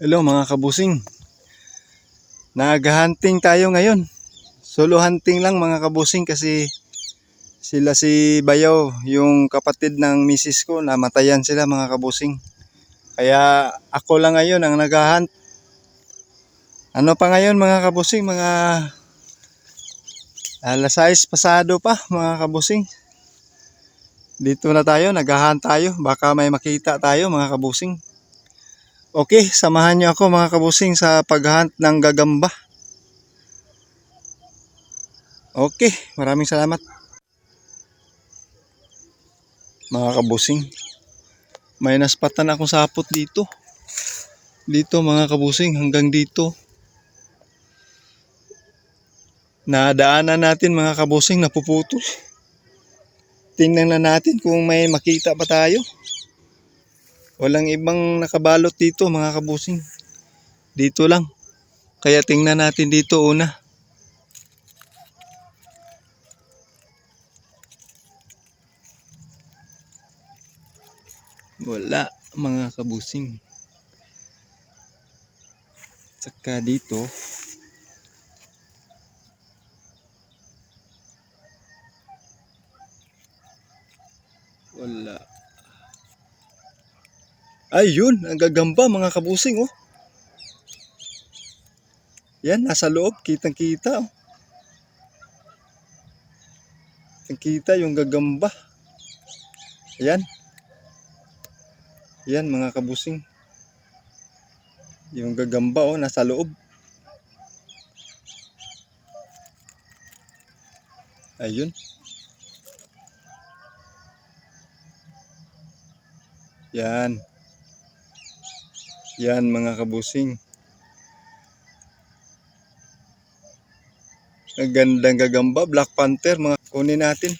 Hello mga kabusing. Nag-hunting tayo ngayon. Solo hunting lang mga kabusing kasi sila si Bayaw, yung kapatid ng misis ko, namatayan sila mga kabusing. Kaya ako lang ngayon ang nag-hunt. Ano pa ngayon mga kabusing, mga alas 6 pasado pa mga kabusing. Dito na tayo, nag-hunt tayo. Baka may makita tayo mga kabusing. Okay, samahan niyo ako mga kabusing sa paghunt ng gagamba. Okay, maraming salamat. Mga kabusing, may naspatan akong sapot dito. Dito mga kabusing, hanggang dito. Nadaanan natin mga kabusing, napuputol. Tingnan na natin kung may makita pa tayo. Walang ibang nakabalot dito mga kabusing. Dito lang. Kaya tingnan natin dito una. Wala mga kabusing. Saka dito. Wala. Ayun, ang gagamba mga kabusing oh. Yan, nasa loob, kitang-kita oh. Kitang-kita yung gagamba. Ayan. Yan mga kabusing. Yung gagamba oh, nasa loob. Ayun. Yan. Yan mga kabusing. Ang gandang gagamba, Black Panther, mga kunin natin.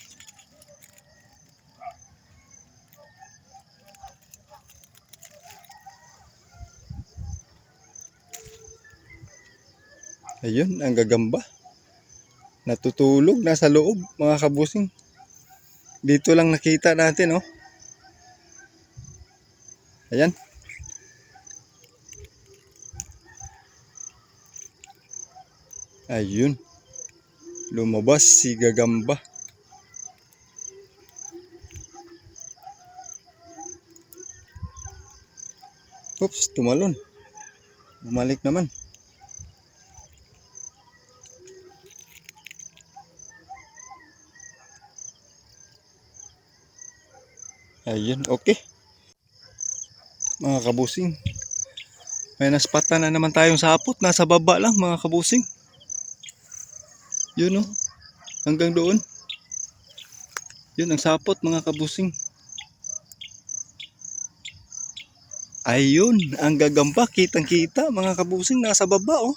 Ayun, ang gagamba. Natutulog, nasa loob, mga kabusing. Dito lang nakita natin, oh. Ayan. Ayun. Lumabas si gagamba. Oops, tumalon. Bumalik naman. Ayun, okay. Mga kabusing. May naspatan na naman tayong sapot. Nasa baba lang mga kabusing. Yun oh. Hanggang doon. Yun ang sapot mga kabusing. Ayun, ang gagamba, kitang kita mga kabusing nasa baba oh.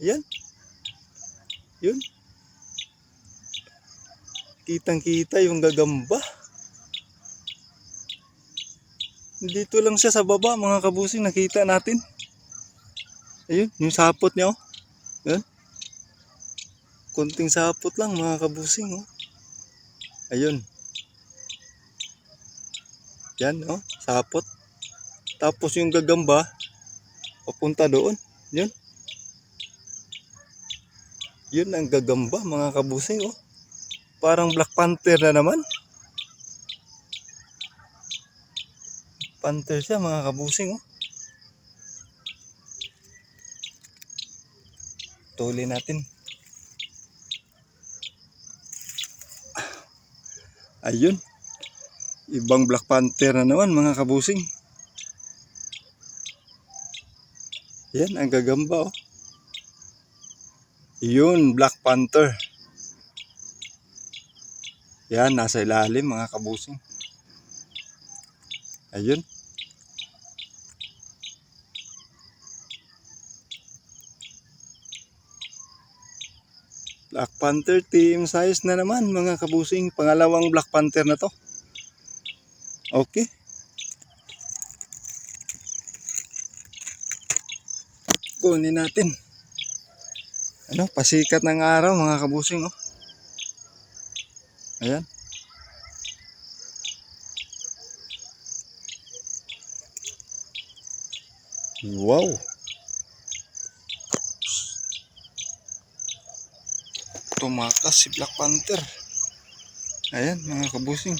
Yan. Yun. Kitang kita yung gagamba. Dito lang siya sa baba mga kabusing nakita natin. Ayun, yung sapot niya oh. Kunting sapot lang mga kabusing oh. Ayun. Yan oh, sapot. Tapos yung gagamba papunta doon. Yun. Yun ang gagamba mga kabusing oh. Parang Black Panther na naman. Panther siya mga kabusing oh. Tuli natin. Ayun. Ibang Black Panther na naman mga kabusing. Yan ang gagamba oh. Yun, Black Panther. Yan, nasa ilalim mga kabusing. Ayun. Black Panther team size na naman mga kabusing. Pangalawang Black Panther na to. Okay. Kunin natin. Ano, pasikat ng araw mga kabusing oh. Ayan. Wow. Tumakas si Black Panther. Ayan mga kabusing.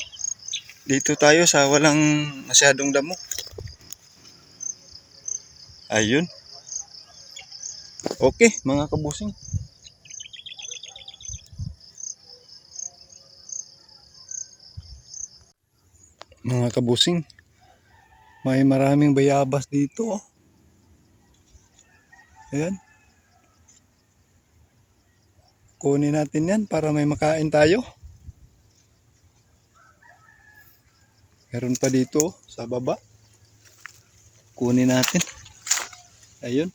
Dito tayo sa walang masyadong damo. Ayun. Okay mga kabusing. Mga kabusing. May maraming bayabas dito. Oh. Ayan. Kunin natin yan para may makain tayo. Meron pa dito sa baba. Kunin natin. Ayun.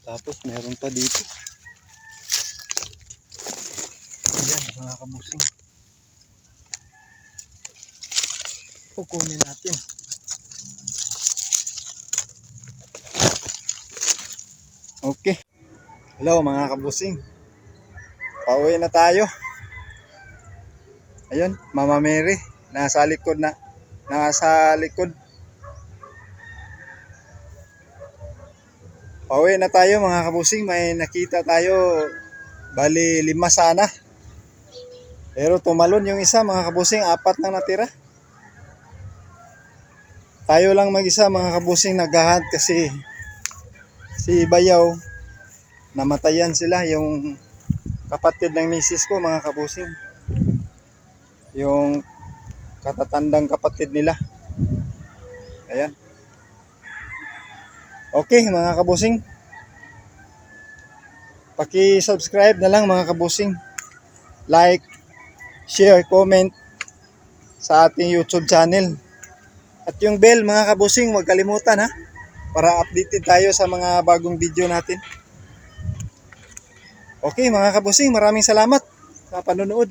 Tapos meron pa dito. Ayan mga kabusing. Kukunin natin. Okay. Hello mga kabusing. Pauwi na tayo. Ayun, Mama Mary. Nasa likod na. Nasa likod. Pauwi na tayo mga kabusing. May nakita tayo. Bali lima sana. Pero tumalon yung isa mga kabusing. Apat na natira. Tayo lang mag-isa mga kabusing naghahunt kasi si Bayaw namatayan sila yung kapatid ng misis ko mga kabusing. Yung katatandang kapatid nila. Ayan. Okay mga kabusing. Paki-subscribe na lang mga kabusing. Like share, comment sa ating YouTube channel. At yung bell mga kabusing huwag kalimutan ha? Para updated tayo sa mga bagong video natin. Okay mga kabusing, maraming salamat sa panonood.